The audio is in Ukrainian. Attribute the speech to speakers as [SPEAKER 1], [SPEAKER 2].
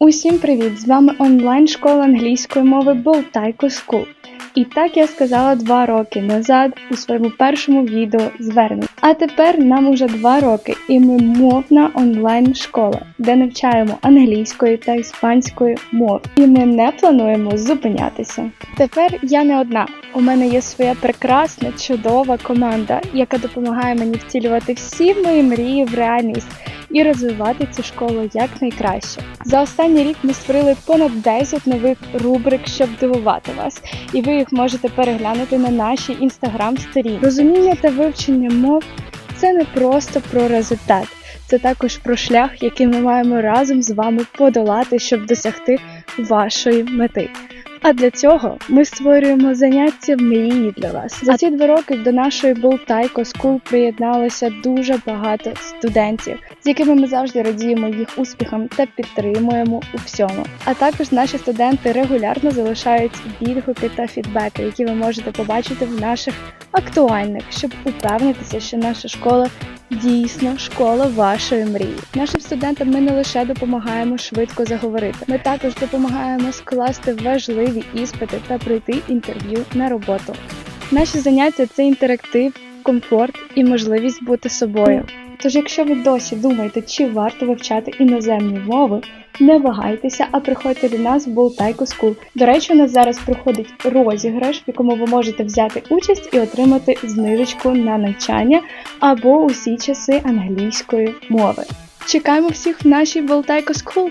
[SPEAKER 1] Усім привіт! З вами онлайн-школа англійської мови Boltaiko School. І так я сказала два роки назад у своєму першому відео звернень. А тепер нам уже два роки, і ми мовна онлайн-школа, де навчаємо англійської та іспанської мов. І ми не плануємо зупинятися. Тепер я не одна. У мене є своя прекрасна, чудова команда, яка допомагає мені втілювати всі мої мрії в реальність і розвивати цю школу якнайкраще. За останній рік ми створили понад 10 нових рубрик, щоб дивувати вас, і ви їх можете переглянути на нашій інстаграм-сторінці. Розуміння та вивчення мов це не просто про результат, це також про шлях, який ми маємо разом з вами подолати, щоб досягти вашої мети. А для цього ми створюємо заняття в мрії для вас. За ці два роки до нашої Boltaiko School приєдналося дуже багато студентів, з якими ми завжди радіємо їх успіхам та підтримуємо у всьому. А також наші студенти регулярно залишають відгуки та фідбеки, які ви можете побачити в наших актуальних, щоб упевнитися, що наша школа дійсно школа вашої мрії. Нашим студентам ми не лише допомагаємо швидко заговорити, ми також допомагаємо скласти важливі іспити та пройти інтерв'ю на роботу. Наші заняття це інтерактив, комфорт і можливість бути собою. Тож, якщо ви досі думаєте, чи варто вивчати іноземні мови, не вагайтеся, а приходьте до нас в Болтайко School. До речі, у нас зараз проходить розіграш, в якому ви можете взяти участь і отримати знижечку на навчання або усі часи англійської мови. Чекаємо всіх в нашій Болтайко School!